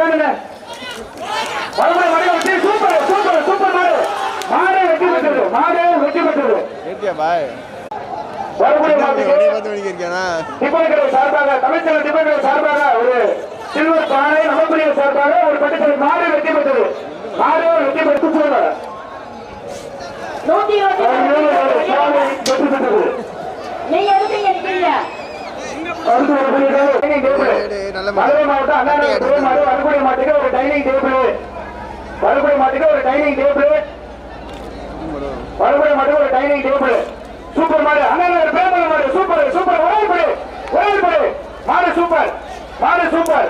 வேணுங்க. வரக்கூடிய மாடு வெற்றி சூப்பர் சூப்பர் சூப்பர் மாடு. மாடு வெற்றி பெற்றது மாடு வெற்றி பெற்றது. இருக்கே பாய். வரக்கூடிய மாட்டுக்கு ஒரே பத்து மணிக்கு இருக்கானா டிபன்களை சார்பாக தமிழ்ச்சங்க டிபன்களை சார்பாக ஒரு சில்வர் பானை நவப்பிரிய சார்பாக ஒரு பட்டுச்சல் மாடு வெற்றி பெற்றது. மாடு வெற்றி பெற்று சொல்லுங்க. நூத்தி இருபத்தி மாடு வெற்றி பெற்றது. நீங்க சூப்பர் மாடு அண்ணா நகர் பேமல மாடு சூப்பர் சூப்பர். ஒரே ஒரே மாடு சூப்பர் மாடு சூப்பர்.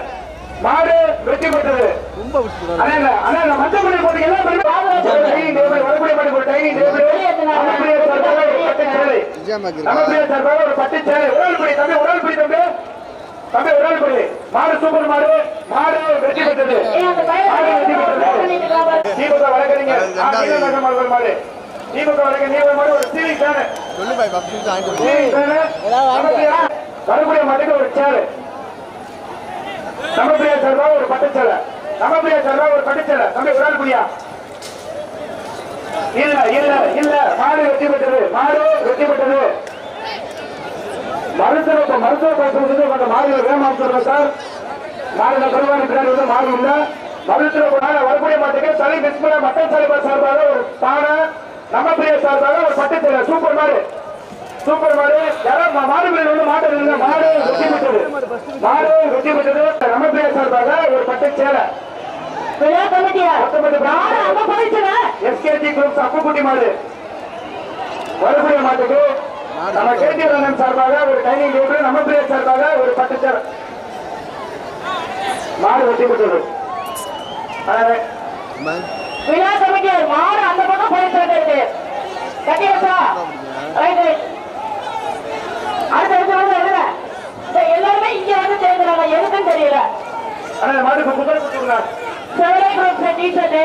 மாடு வெற்றி பெற்றது. ரொம்ப அண்ணா அண்ணா மஞ்சள் போட்டு எல்லாம் டைனிங் டேபிள் வரக்கூடிய மாட்டுக்கு ஒரு டைனிங் டேபிள் பட்டு சேலை ஒரு பட்டு சேலை உடல் படி தம்பி உடல் படி தம்பி தம்பி உடல் படி. மாடு சூப்பர் மாடு. மாடு வெற்றி பெற்றது? திமுக வழக்கறிஞர் மாடு திமுக வழக்கறிஞர் மாடு ஒரு சீவி சேனு சொல்லு பாய் பத்து நிமிஷம் வாங்கிட்டு சீவி சேனு நம்ம பிரியா வரக்கூடிய மாட்டுக்கு ஒரு சேலை நம்ம பிரியா சார்பாக ஒரு பட்டு சேலை நம்ம பிரியா சார்பாக ஒரு பட்டு சேலை தம்பி உடல் பிரியா? இல்ல இல்ல இல்ல. மாடு வெற்றி பெற்றது. மாடு வெற்றி பெற்றது. மருத்துவ மருத்துவ பரிசோதனை கொஞ்சம் மாடு வேமாம் சொல்லுங்க சார். மாடுல கருவாணி பின்னாடி வந்து மாடு இல்ல. மருத்துவ குணால வரக்கூடிய மாட்டுக்கு சளி மிஸ்மல மட்டன் சளிபா சார்பாக ஒரு பானை நம்ம பிரிய சார்பாக ஒரு பட்டு சேலை சூப்பர் மாடு. சூப்பர் மாடு. யாரோ மா- மாடு பிரிவு வந்து மாடு இல்ல மாடு வெற்றி பெற்றது மாடு வெற்றி பெற்றது நம்ம பிரிய சார்பாக ஒரு பட்டு சேலை. எஸ்கேஜி குரூப் அப்புக்குட்டி மாடு. வரக்கூடிய மாட்டுக்கு நம்ம கேடி ரங்கன் சார்பாக ஒரு டைனிங் டேபிள் நம்ம பிரியர் சார்பாக ஒரு பத்து சேர். மாடு வெட்டி அஹ், விழா கமிட்டியா மாடு அந்த பக்கம் போயிட்டு இருக்கு கட்டி வச்சா. Right right. அடுத்த அடுத்த வந்து எழுத எல்லாருமே இங்க வந்து சேர்ந்துறாங்க. எதுக்குன்னு தெரியல. குதிரை கொடுத்துருங்க செவலை குரூப் டிஷர்ட்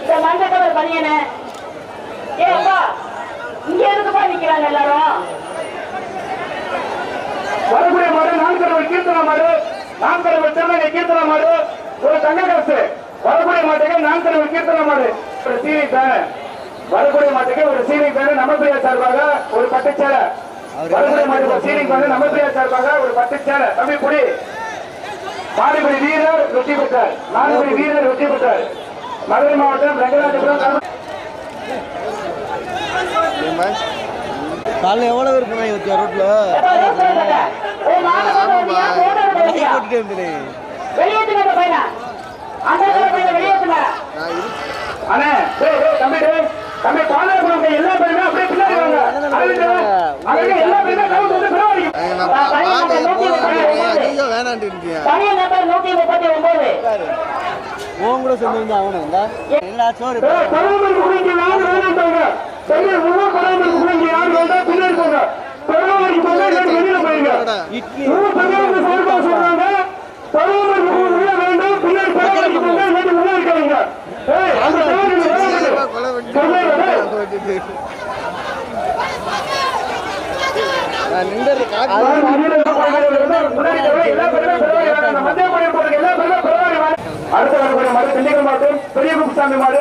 இந்த மஞ்சள் கலர் பனியனு ஏ அப்பா இங்க எதுக்குப்பா நிக்கிறாங்க எல்லாரும் வரக்கூடிய மாடு நான்கரவை கீர்த்தனா மாடு நான்கரவை திருநங்கை கீர்த்தனா மாடு ஒரு தங்க காசு வரக்கூடிய மாட்டுக்கு நான்கரவை கீர்த்தனா மாடு ஒரு சீனி பேனு வரக்கூடிய மாட்டுக்கு ஒரு சீனி பேனு நம்ம பிரியா சார்பாக ஒரு பட்டு சேலை வரக்கூடிய மாட்டுக்கு ஒரு சீனி பேனு நம்ம பிரியா சார்பாக ஒரு பட்டு சேலை தம்பி புடி மாடுபடி வீரர் வெற்றி பெற்றார். மாடுபடி வீரர் வெற்றி பெற்றார். மதுரை மாவட்டம் ரங்கராஜபுரம் கரும- காலைல எவ்வளவு போனாங்க இவத்தியா ரோட்ல? வெளியேத்துங்க அந்த பையனை. அந்த பையனை அண்ணே தம்பி பாலாபுரம் எல்லா பேருமே அப்படியே பின்னாடி வாங்க. பேருமே வந்து நம்பர் நூத்தி முப்பத்தி ஒன்பது உன் கூட அவனு சோறு பெரிய வேண்டாம் பின்னாடி போங்க. வெளியில போயிருங்க. இட்லி வேணாம். அடுத்து வரக்கூடிய மாடு திண்டிக்கல் மாவட்டம் பெரிய குப்புசாமி மாடு.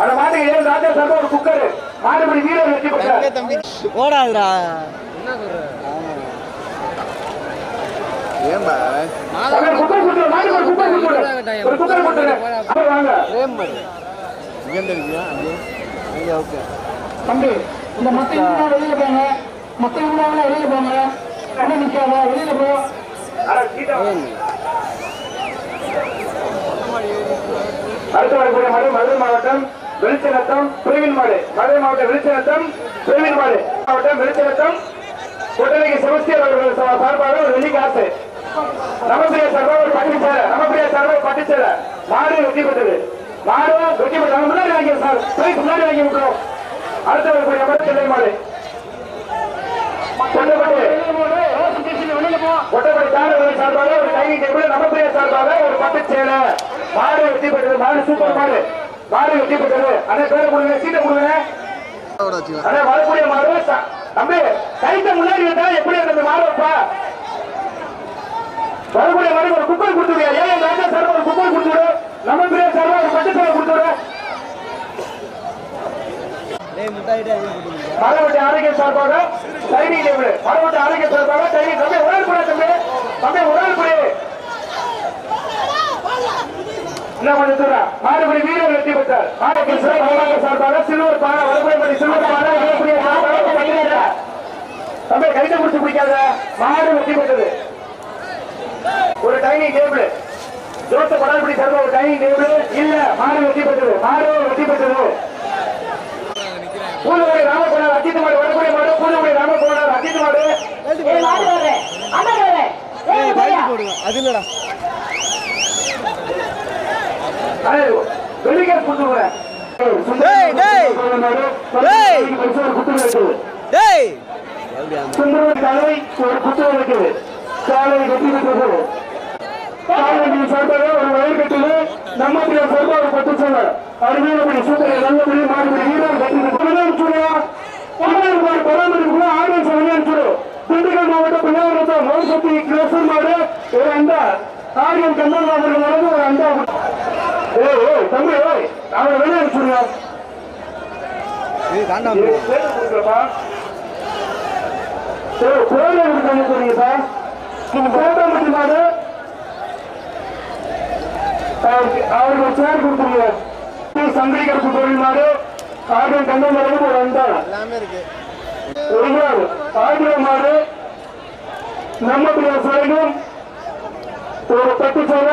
அந்த மாட்டுக்கு ஏழு ராஜா சார்பா ஒரு குக்கர். மாடுபடி வீரர் வெற்றி பெற்றார் ஓடாதுடா என்ன சொல்ற? அவர் குக்கர் கொடுத்துரு, மாட்டுக்கு ஒரு குக்கர் கொடுத்துரு. ஒரு குக்கர். அப்புறம் வாங்க. பிரேம் பண்ணு இங்கே தம்பி இந்த மத்த இவங்க வெளியில போங்க. மத்த இவங்க வெளியில போங்க. உடனே நிக்காத வெளியில போ. அடுத்து வரக்கூடிய மாடு மதுரை மாவட்டம் வெளிச்சநத்தம் பிரவீன் மாடு மதுரை மாவட்டம் வெளிச்சநத்தம் பிரவீன் மாடு மாவட்டம் வெளிச்சநத்தம் கொட்டளைக்கு செபஸ்டியர் அவர்கள் சார்பாக ஒரு வெள்ளி காசு. நமப்பிரியா சார்பாக ஒரு பட்டு சேலை நமப்பிரியா சார்பாக ஒரு பட்டு சேலை மாடு வெற்றி பெற்றது மாடு வெற்றி பெற்றது நம்ம முன்னாடி வாங்கி சார் போய் முன்னாடி வாங்கி விட்டுறோம் அடுத்து வரக்கூடிய மாடு. செல்லை மாடு கொட்டப்பட்டு கொட்டப்படி தாண்டவர்கள் சார்பாக ஒரு டைனிங் டேபிள் நமப்பிரியா சார்பாக ஒரு பட்டு சேலை. மாடு வெற்றி பெற்றது மாடு சூப்பர் மாடு. மாடு வெற்றி பெற்றது. அந்த பேரை கொடுங்க சீட்டை கொடுங்க. அண்ணா வரக்கூடிய மாடு ச- தம்பி கைத்த முன்னாடி விட்டா எப்படி அந்த மாடு வைப்பா வரக்கூடிய மாடு ஒரு குக்கர் கொடுத்துருங்க ஏன் ராஜா சார் ஒரு குக்கர் லைட்டா எங்க போட்டுருக்கீங்க மரவட்டி ஆரோக்கிய சார்பாக டைனிங் டேபிள் மரவட்டி ஆரோக்கிய சார்பாக டைனிங் தம்பி உடல் கூட தம்பி. தம்பி உடல் கூட என்ன கொஞ்சம் மாடுபடி வீரர் வெற்றி பெற்றார். மாடுபடி சார்பாக சில்வர் பானை வடபடி சில்வர் பானை தம்பி கைத்தை பிடிச்சு பிடிக்காத மாடு வெற்றி பெற்றது. ஒரு டைனிங் டேபிள். ஜோத்த படால்படி சார்பாக ஒரு டைனிங் டேபிள். இல்ல மாடு வெற்றி பெற்றது. மாடு வெற்றி பெற்றது. பூலகுடி ராமகுமார் அஜித் மாடு வடகுடி மாடு பூலகுடி ராமகுமார் அஜித் மாடு. அது இல்லடா. வெளியே கொடுத்துருவேன் டேய், டேய். டேய். டேய். சுந்தரவன் காலை ஒரு குத்துவிளக்கு காலை வெற்றி பெற்றது காலை சார்பாக ஒரு வயல் கட்டில நம்ம சார்பாக ஒரு பத்து சொல்ல அருமையானபடி சூப்பர் நல்லபடி பெற்றது சொல்லுவா தமிழ்நாடு பராமரிப்புக்குள்ள ஆர்வம் சொல்லி திண்டுக்கல் மாவட்ட பிள்ளையாரத்தம் மோசத்தி கிளோசர் மாடு. ஒரு அண்டா ஆரியம் கண்ணன் அவர்கள் வழங்க ஒரு அண்டா ஏய் ஏய் தம்பி ஏய் அவனை வெளியே ஏய் பேர் எதுக்கு தம்பி சொல்றீங்கப்பா நீங்க கோட்டாம்பட்டி மாடு அவருக்கு அவருக்கு ஒரு சேர் கொடுத்துருங்க சங்கரிகரப்பு கோவில் மாடு ஆரியம் கண்ணன் வழங்க ஒரு அண்டா இருக்கு. ஒருவர் ஆயிரம் மாடு நம்ம வரைக்கும் ஒரு பட்டு சேர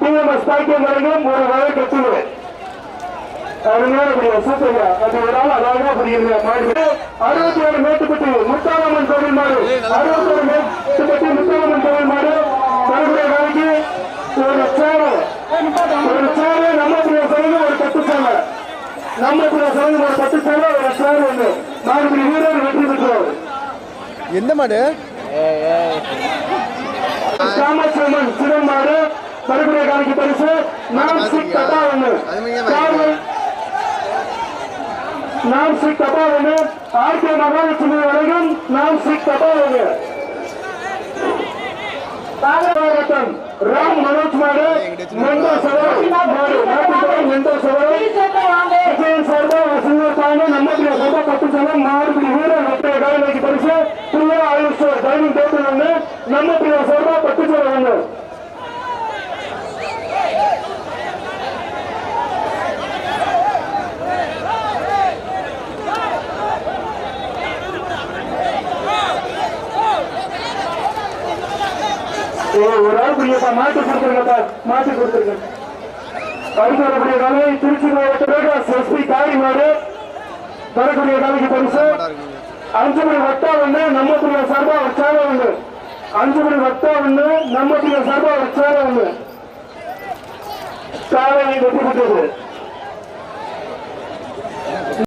டிஎம்எஸ் பாக்கியம் வரைக்கும் ஒரு வகை ஒரு நாள் மாடு அறுபத்தி ஏழு மேட்டுப்பட்டி முத்தாலம்மன் கோவில் மாடு அறுபத்தி ஏழு மேட்டுப்பட்டி முத்தாலம்மன் கோவில் மாடு மறுபடியும் நாளைக்கு ஒரு சேவை. ஒரு சேவை நம்ம பிரிவு ஒரு பட்டு சேவை நம்ம பிரிவு ஒரு பட்டு சேவை ஒரு சேவை ஒன்று மாடுபிடி வீரர் வெற்றி பெற்றோர் எந்த மாடு? காமாட்சியம்மன் சிவமாடு மறுபடியும் காணிக்கு பரிசு. நாம் சிக் கட்டா ஒன்று. நாம் சிக் கட்டா ஒன்று ஆர்கே மகாலட்சுமி வரைக்கும் நாம் சிக் கட்டா ஒன்று பாகவதம் ராம் மனோஜ் மாடு மெண்டோ சவரம் மாடு. மெண்டோ சவரம் டீ ஷர்ட்டை வாங்கு. விஜயன் சார்பா வசந்தர் பாண்டு நம்முடைய சபா பத்து சனம் மாறுபடி வீரர் வெற்றிய காலைக்கு பரிசு பிரியா ஆயுஷ் டைனிங் டேபிள் ஒன்று நம்முடைய சார்பா பத்து சனம் ஒன்று ஏய், ஒரு ஆள் புரியப்பா மாட்டு கொடுத்துருங்கப்பா மாட்டு கொடுத்துருங்க. அடுத்து வரக்கூடிய காலை திருச்சி மாவட்ட எஸ்பி காரி வரக்கூடிய காலைக்கு பரிசு. அஞ்சு மணி வட்டா ஒண்ணு நம்ம புரிய சார்பா ஒரு ஒண்ணு. அஞ்சு மணி வட்டா ஒண்ணு நம்ம புரிய சார்பா ஒரு ஒண்ணு. காலை வெற்றி பெற்றது